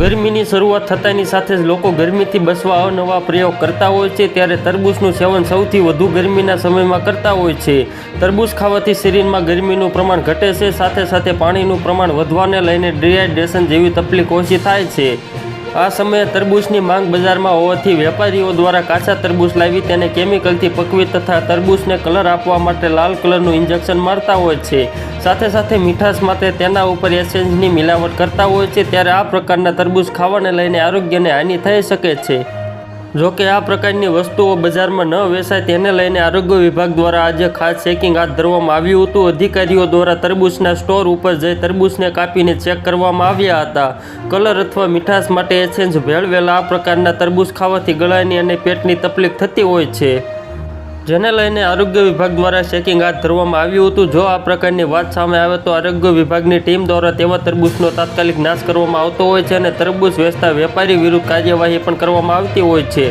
ગરમીની શરૂઆત થતાની સાથે જ લોકો ગરમીથી બચવા અવનવા પ્રયોગ કરતા હોય છે, ત્યારે તરબૂચનું સેવન સૌથી વધુ ગરમીના સમયમાં કરતા હોય છે. તરબૂચ ખાવાથી શરીરમાં ગરમીનું પ્રમાણ ઘટે છે, સાથે સાથે પાણીનું પ્રમાણ વધવાને લઈને ડિહાઇડ્રેશન જેવી તકલીફ ઓછી થાય છે. આ સમયે તરબૂચની માંગ બજારમાં હોવાથી વેપારીઓ દ્વારા કાચા તરબૂચ લાવી તેને કેમિકલથી પકવી તથા તરબૂચને કલર આપવા માટે લાલ કલરનું ઇન્જેક્શન મારતા હોય છે. સાથે સાથે મીઠાશ માટે તેના ઉપર એસેન્સની મિલાવટ કરતા હોય છે, ત્યારે આ પ્રકારના તરબૂચ ખાવાને લઈને આરોગ્યને હાનિ થઈ શકે છે. જો કે આ પ્રકારની વસ્તુઓ બજારમાં ન વેચાય તેને લઈને આરોગ્ય વિભાગ દ્વારા આજે ખાસ ચેકિંગ હાથ ધરવામાં આવ્યું હતું. અધિકારીઓ દ્વારા તરબૂચના સ્ટોર ઉપર જઈ તરબૂચને કાપીને ચેક કરવામાં આવ્યા હતા. કલર અથવા મીઠાશ માટે એસેન્સ ભેળવેલા આ પ્રકારના તરબૂચ ખાવાથી ગળાની અને પેટની તકલીફ થતી હોય છે. જેને લઈને આરોગ્ય વિભાગ દ્વારા ચેકિંગ હાથ ધરવામાં આવ્યું હતું. જો આ પ્રકારની વાત સામે આવે તો આરોગ્ય વિભાગની ટીમ દ્વારા તેવા તરબૂચનો તાત્કાલિક નાશ કરવામાં આવતો હોય છે અને તરબૂચ વેચતા વેપારી વિરુદ્ધ કાર્યવાહી પણ કરવામાં આવતી હોય છે.